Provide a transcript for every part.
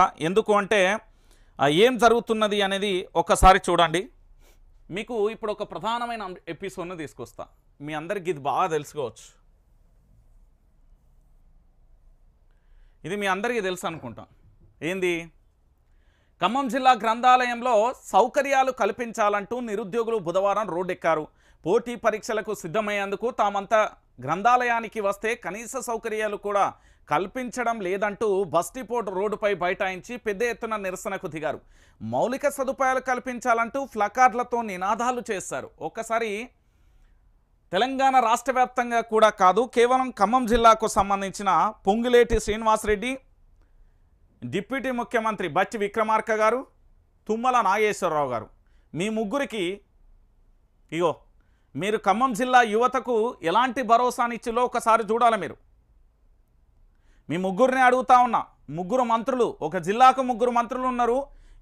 ఎందుకు అంటే ఏం జరుగుతున్నది అనేది ఒక్కసారి చూడండి. మీకు ఇప్పుడు ఒక ప్రధానమైన ఎపిసోడ్ను తీసుకొస్తా. మీ అందరికి ఇది బాగా తెలుసుకోవచ్చు. ఇది మీ అందరికీ తెలుసు అనుకుంటాం. ఏంది? ఖమ్మం జిల్లా గ్రంథాలయంలో సౌకర్యాలు కల్పించాలంటూ నిరుద్యోగులు బుధవారం రోడ్డెక్కారు. పోటీ పరీక్షలకు సిద్ధమయ్యేందుకు తామంతా గ్రంథాలయానికి వస్తే కనీస సౌకర్యాలు కూడా కల్పించడం లేదంటూ బస్టిపోర్ట్ రోడ్డుపై బైఠాయించి పెద్ద ఎత్తున నిరసనకు దిగారు. మౌలిక సదుపాయాలు కల్పించాలంటూ ఫ్లకార్డులతో నినాదాలు చేశారు. ఒక్కసారి తెలంగాణ రాష్ట్ర వ్యాప్తంగా కూడా కాదు కేవలం ఖమ్మం జిల్లాకు సంబంధించిన పొంగులేటి శ్రీనివాసరెడ్డి డిప్యూటీ ముఖ్యమంత్రి బట్టి విక్రమార్క గారు తుమ్మల నాగేశ్వరరావు గారు. మీ ముగ్గురికి ఇగో మీరు ఖమ్మం జిల్లా యువతకు ఎలాంటి భరోసానిచ్చిలో ఒకసారి చూడాలి మీరు. మీ ముగ్గురిని అడుగుతా ఉన్నా. ముగ్గురు మంత్రులు ఒక జిల్లాకు ముగ్గురు మంత్రులు ఉన్నారు.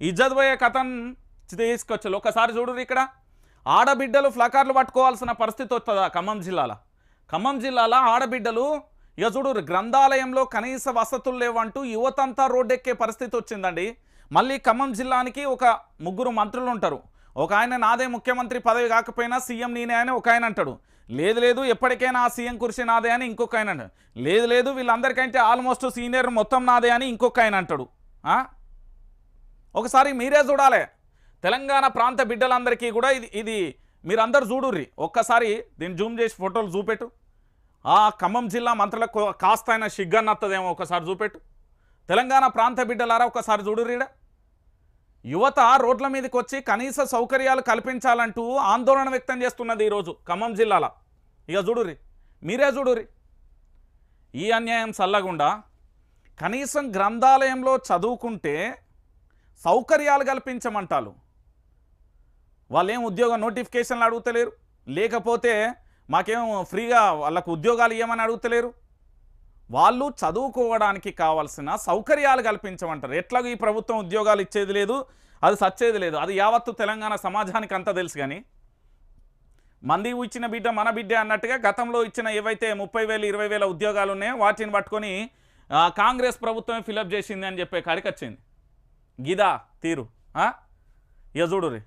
ఇజ్జత్ పోయే కథను తీసుకొచ్చారు. ఒకసారి చూడరు ఇక్కడ. ఆడబిడ్డలు ఫ్లకార్లు పట్టుకోవాల్సిన పరిస్థితి వస్తుందా ఖమ్మం జిల్లాలో? ఖమ్మం జిల్లాలో ఆడబిడ్డలు ఇక చూడు గ్రంథాలయంలో కనీస వసతులు లేవంటూ యువతంతా రోడ్డెక్కే పరిస్థితి వచ్చిందండి. మళ్ళీ ఖమ్మం జిల్లానికి ఒక ముగ్గురు మంత్రులు ఉంటారు. ఒక ఆయన నాదే ముఖ్యమంత్రి పదవి కాకపోయినా సీఎం నేనే అని ఒక ఆయన అంటాడు. లేదు లేదు ఎప్పటికైనా ఆ సీఎం కుర్చీ నాదే అని ఇంకొక ఆయన లేదు లేదు వీళ్ళందరికంటే ఆల్మోస్ట్ సీనియర్ మొత్తం నాదే అని ఇంకొక ఆయన అంటాడు. ఒకసారి మీరే చూడాలి. తెలంగాణ ప్రాంత బిడ్డలందరికీ కూడా ఇది ఇది మీరందరూ చూడుర్రి. ఒక్కసారి దీన్ని జూమ్ చేసి ఫోటోలు చూపెట్టు. ఆ ఖమ్మం జిల్లా మంత్రులకు కాస్త అయినా సిగ్గన్నత్తదేమో ఒకసారి చూపెట్టు. తెలంగాణ ప్రాంత బిడ్డలారా ఒకసారి చూడుర్రీడ యువత రోడ్ల మీదకి వచ్చి కనీస సౌకర్యాలు కల్పించాలంటూ ఆందోళన వ్యక్తం చేస్తున్నది ఈరోజు ఖమ్మం జిల్లాలో. ఇక చూడుర్రి మీరే చూడుర్రి. ఈ అన్యాయం చల్లగుండా కనీసం గ్రంథాలయంలో చదువుకుంటే సౌకర్యాలు కల్పించమంటారు వాళ్ళేం ఉద్యోగ నోటిఫికేషన్లు అడుగుతలేరు? లేకపోతే మాకేం ఫ్రీగా వాళ్ళకు ఉద్యోగాలు ఇవ్వమని అడుగుతలేరు? వాళ్ళు చదువుకోవడానికి కావాల్సిన సౌకర్యాలు కల్పించమంటారు. ఎట్లాగో ఈ ప్రభుత్వం ఉద్యోగాలు ఇచ్చేది లేదు అది సచ్చేది లేదు. అది యావత్తు తెలంగాణ సమాజానికి అంతా తెలుసు కానీ మంది ఇచ్చిన బిడ్డ మన బిడ్డ అన్నట్టుగా గతంలో ఇచ్చిన ఏవైతే ముప్పై వేలు ఇరవై వేల ఉద్యోగాలు ఉన్నాయో వాటిని పట్టుకొని కాంగ్రెస్ ప్రభుత్వమే ఫిలప్ చేసింది అని చెప్పే కాడికి వచ్చింది. గిదా తీరు. యజుడు రి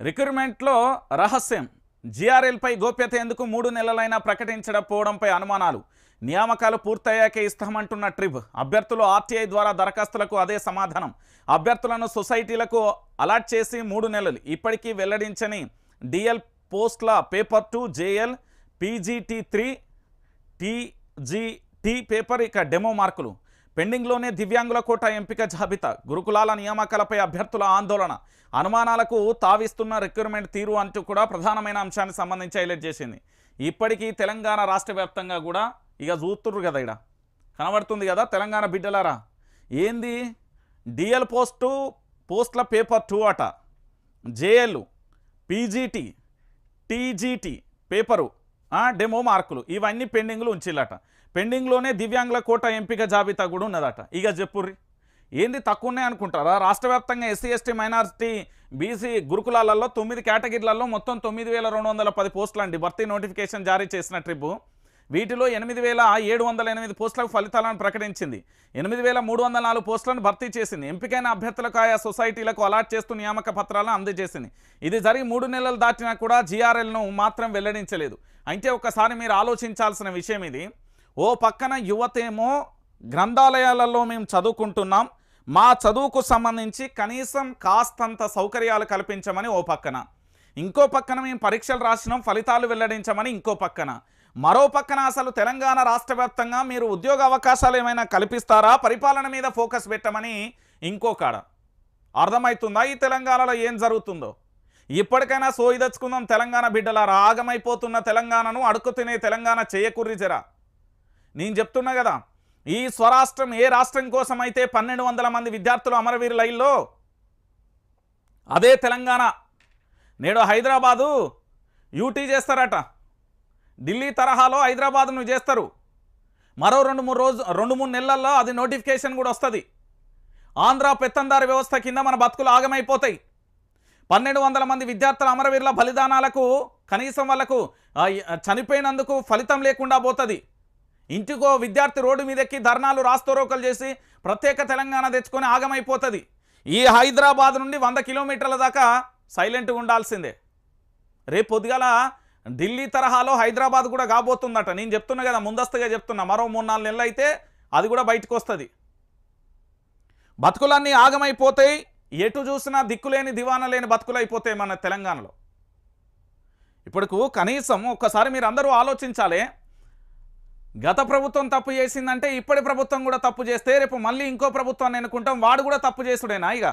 రిక్రూట్మెంట్లో రహస్యం. జీఆర్ఎల్పై గోప్యత ఎందుకు మూడు నెలలైనా ప్రకటించకపోవడంపై అనుమానాలు. నియామకాలు పూర్తయ్యాకే ఇస్తామంటున్న ట్రిప్ అభ్యర్థులు ఆర్టీఐ ద్వారా దరఖాస్తులకు అదే సమాధానం. అభ్యర్థులను సొసైటీలకు అలాట్ చేసి మూడు నెలలు ఇప్పటికీ వెల్లడించని DL పోస్ట్ల paper two JL PGT three TGT paper ఇక డెమో మార్కులు. పెండింగ్లోనే దివ్యాంగుల కోట ఎంపిక జాబితా. గురుకులాల నియామకాలపై అభ్యర్థుల ఆందోళన. అనుమానాలకు తావిస్తున్న రిక్రూట్మెంట్ తీరు అంటూ కూడా ప్రధానమైన అంశానికి సంబంధించి హైలైట్ చేసింది. ఇప్పటికీ తెలంగాణ రాష్ట్ర వ్యాప్తంగా కూడా ఇక చూస్తుర్రు కదా ఇక్కడ కనబడుతుంది కదా తెలంగాణ బిడ్డలారా. ఏంది? డిఎల్ పోస్టు పోస్ట్ల పేపర్ టూ అట. JL PGT TGT paper. Demo మార్కులు. ఇవన్నీ పెండింగ్లు ఉంచిల్లట. పెండింగ్లోనే దివ్యాంగుల కోట ఎంపిక జాబితా కూడా ఉన్నదట. ఇక చెప్పుర్రి. ఏంది తక్కువ ఉన్నాయి అనుకుంటారా? రాష్ట్ర వ్యాప్తంగా ఎస్సీ ఎస్టీ మైనారిటీ బీసీ గురుకులాలలో తొమ్మిది కేటగిరీలలో మొత్తం తొమ్మిది వేల రెండు వందల పది పోస్టులు అండి. భర్తీ నోటిఫికేషన్ జారీ చేసిన ట్రిప్ వీటిలో ఎనిమిది వేల ఏడు వందల ఎనిమిది పోస్టులకు ఫలితాలను ప్రకటించింది. ఎనిమిది వేల మూడు వందల నాలుగు పోస్టులను భర్తీ చేసింది. ఎంపికైన అభ్యర్థులకు ఆయా సొసైటీలకు అలాట్ చేస్తూ నియామక పత్రాలను అందజేసింది. ఇది జరిగి మూడు నెలలు దాటినా కూడా జీఆర్ఎల్ను మాత్రం వెల్లడించలేదు. అయితే ఒకసారి మీరు ఆలోచించాల్సిన విషయం ఇది. ఓ పక్కన యువతేమో గ్రంథాలయాలలో మేము చదువుకుంటున్నాం. మా చదువుకు సంబంధించి కనీసం కాస్తంత సౌకర్యాలు కల్పించమని ఓ పక్కన. ఇంకో పక్కన మేము పరీక్షలు రాసినాం ఫలితాలు వెల్లడించమని ఇంకో పక్కన. మరో పక్కన అసలు తెలంగాణ రాష్ట్ర మీరు ఉద్యోగ అవకాశాలు ఏమైనా కల్పిస్తారా? పరిపాలన మీద ఫోకస్ పెట్టమని ఇంకో కాడ. అర్థమవుతుందా? ఈ తెలంగాణలో ఏం జరుగుతుందో? ఇప్పటికైనా సోయి తెచ్చుకుందాం తెలంగాణ బిడ్డల రాగమైపోతున్న తెలంగాణను అడుక్కు తినే తెలంగాణ చేయకుర్రి జరా. నేను చెప్తున్నా కదా ఈ స్వరాష్ట్రం ఏ రాష్ట్రం కోసం అయితే పన్నెండు వందల మంది విద్యార్థులు అమరవీరు లైన్లో అదే తెలంగాణ. నేడు హైదరాబాదు యూటీ చేస్తారట. ఢిల్లీ తరహాలో హైదరాబాద్ను చేస్తారు. మరో రెండు మూడు రోజు రెండు మూడు నెలల్లో అది నోటిఫికేషన్ కూడా వస్తుంది. ఆంధ్ర పెత్తందారి వ్యవస్థ కింద మన బతుకులు ఆగమైపోతాయి. పన్నెండు వందల మంది విద్యార్థుల అమరవీరుల బలిదానాలకు కనీసం వాళ్ళకు చనిపోయినందుకు ఫలితం లేకుండా పోతుంది. ఇంటికో విద్యార్థి రోడ్డు మీద ఎక్కి ధర్నాలు రాస్తోరోకలు చేసి ప్రత్యేక తెలంగాణ తెచ్చుకొని ఆగమైపోతుంది. ఈ హైదరాబాద్ నుండి వంద కిలోమీటర్ల దాకా సైలెంట్గా ఉండాల్సిందే. రేపు పొద్దుగాల ఢిల్లీ తరహాలో హైదరాబాద్ కూడా కాబోతుందట. నేను చెప్తున్నా కదా ముందస్తుగా చెప్తున్నా. మరో మూడు నాలుగు నెలలు అయితే అది కూడా బయటకు వస్తుంది బతుకులన్నీ ఆగమైపోతాయి. ఎటు చూసినా దిక్కులేని దివాన లేని బతుకులు అయిపోతాయి మన తెలంగాణలో. ఇప్పటికు కనీసం ఒక్కసారి మీరు అందరూ ఆలోచించాలి గత ప్రభుత్వం తప్పు చేసిందంటే ఇప్పటి ప్రభుత్వం కూడా తప్పు చేస్తే రేపు మళ్ళీ ఇంకో ప్రభుత్వాన్ని ఎన్నుకుంటాం వాడు కూడా తప్పు చేసుడేనా ఇక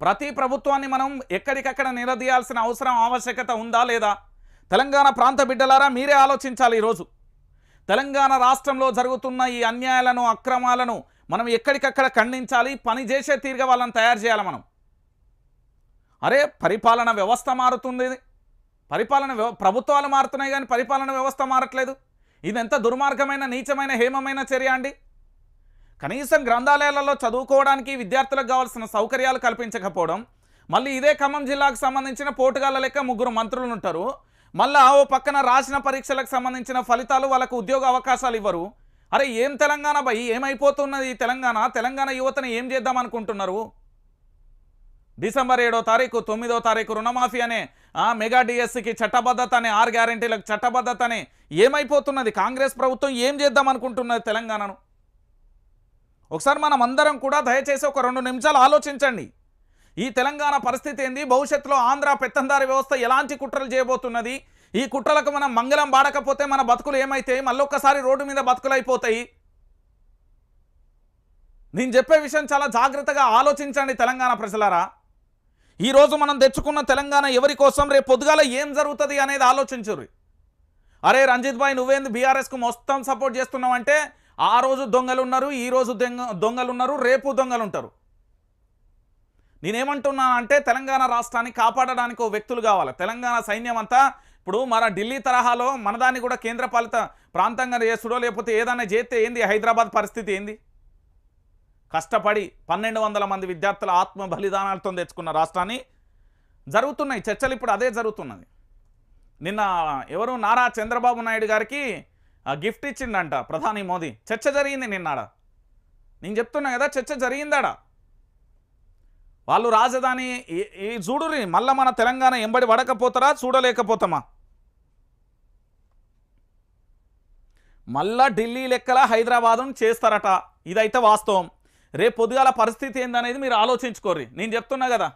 ప్రతి ప్రభుత్వాన్ని మనం ఎక్కడికక్కడ నిలదీయాల్సిన అవసరం ఆవశ్యకత ఉందా లేదా? తెలంగాణ ప్రాంత బిడ్డలారా మీరే ఆలోచించాలి ఈరోజు. తెలంగాణ రాష్ట్రంలో జరుగుతున్న ఈ అన్యాయాలను అక్రమాలను మనం ఎక్కడికక్కడ ఖండించాలి పని చేసే తీరుగా వాళ్ళని తయారు చేయాలి మనం. అరే పరిపాలన వ్యవస్థ మారుతుంది. పరిపాలన వ్యవ ప్రభుత్వాలు మారుతున్నాయి కానీ పరిపాలన వ్యవస్థ మారట్లేదు. ఇది ఎంత దుర్మార్గమైన నీచమైన హేమమైన చర్య అండి? కనీసం గ్రంథాలయాలలో చదువుకోవడానికి విద్యార్థులకు కావాల్సిన సౌకర్యాలు కల్పించకపోవడం మళ్ళీ ఇదే ఖమ్మం జిల్లాకు సంబంధించిన పోటుగాళ్ళ లెక్క ముగ్గురు మంత్రులు ఉంటారు. మళ్ళా ఓ పక్కన రాసిన పరీక్షలకు సంబంధించిన ఫలితాలు వాళ్ళకు ఉద్యోగ అవకాశాలు ఇవ్వరు. అరే ఏం తెలంగాణ భయ్? ఏమైపోతున్నది తెలంగాణ? తెలంగాణ యువతని ఏం చేద్దాం అనుకుంటున్నారు? డిసెంబర్ ఏడో తారీఖు తొమ్మిదో తారీఖు రుణమాఫీ అనే ఆ, మెగా డిఎస్సికి చట్టబద్ధత అనే ఆరు గ్యారంటీలకు చట్టబద్ధత అనే ఏమైపోతున్నది? కాంగ్రెస్ ప్రభుత్వం ఏం చేద్దాం అనుకుంటున్నది తెలంగాణను? ఒకసారి మనం అందరం కూడా దయచేసి ఒక రెండు నిమిషాలు ఆలోచించండి. ఈ తెలంగాణ పరిస్థితి ఏంది? భవిష్యత్తులో ఆంధ్ర పెత్తందారి వ్యవస్థ ఎలాంటి కుట్రలు చేయబోతున్నది? ఈ కుట్రలకు మనం మంగళం వాడకపోతే మన బతుకులు ఏమైతాయి? మళ్ళొక్కసారి రోడ్డు మీద బతుకులు అయిపోతాయి నేను చెప్పే విషయం చాలా జాగ్రత్తగా ఆలోచించండి తెలంగాణ ప్రజలారా. ఈరోజు మనం తెచ్చుకున్న తెలంగాణ ఎవరి కోసం? రేపు పొద్దుగాల ఏం జరుగుతుంది అనేది ఆలోచించుర్రి. అరే రంజిత్ భాయ్ నువ్వేంది బీఆర్ఎస్కు మొత్తం సపోర్ట్ చేస్తున్నావంటే ఆ రోజు దొంగలు ఉన్నారు ఈ రోజు దొంగ దొంగలు ఉన్నారు రేపు దొంగలు ఉంటారు నేనేమంటున్నానంటే తెలంగాణ రాష్ట్రాన్ని కాపాడడానికి ఓ వ్యక్తులు కావాలి. తెలంగాణ సైన్యం అంతా ఇప్పుడు మన ఢిల్లీ తరహాలో మనదాన్ని కూడా కేంద్ర పాలిత ప్రాంతంగా చేస్తుడో లేకపోతే ఏదైనా చేస్తే ఏంది? హైదరాబాద్ పరిస్థితి ఏంది? కష్టపడి పన్నెండు వందల మంది విద్యార్థుల ఆత్మ బలిదానాలతో తెచ్చుకున్న రాష్ట్రాన్ని జరుగుతున్నాయి. చర్చలు ఇప్పుడు అదే జరుగుతున్నది. నిన్న ఎవరు? నారా చంద్రబాబు నాయుడు గారికి ఆ, గిఫ్ట్ ఇచ్చిండంట ప్రధాని మోదీ. చర్చ జరిగింది నిన్నాడ. నేను చెప్తున్నా కదా చర్చ జరిగిందాడ? వాళ్ళు రాజధాని ఈ- ఈ చూడురి మన తెలంగాణ ఎంబడి పడకపోతారా చూడలేకపోతామా? మళ్ళా ఢిల్లీ లెక్కల హైదరాబాదును చేస్తారట. ఇదైతే వాస్తవం. రేపు పొద్దుగాల పరిస్థితి ఏందనేది మీరు ఆలోచించుకోర్రి. నేను చెప్తున్నా కదా.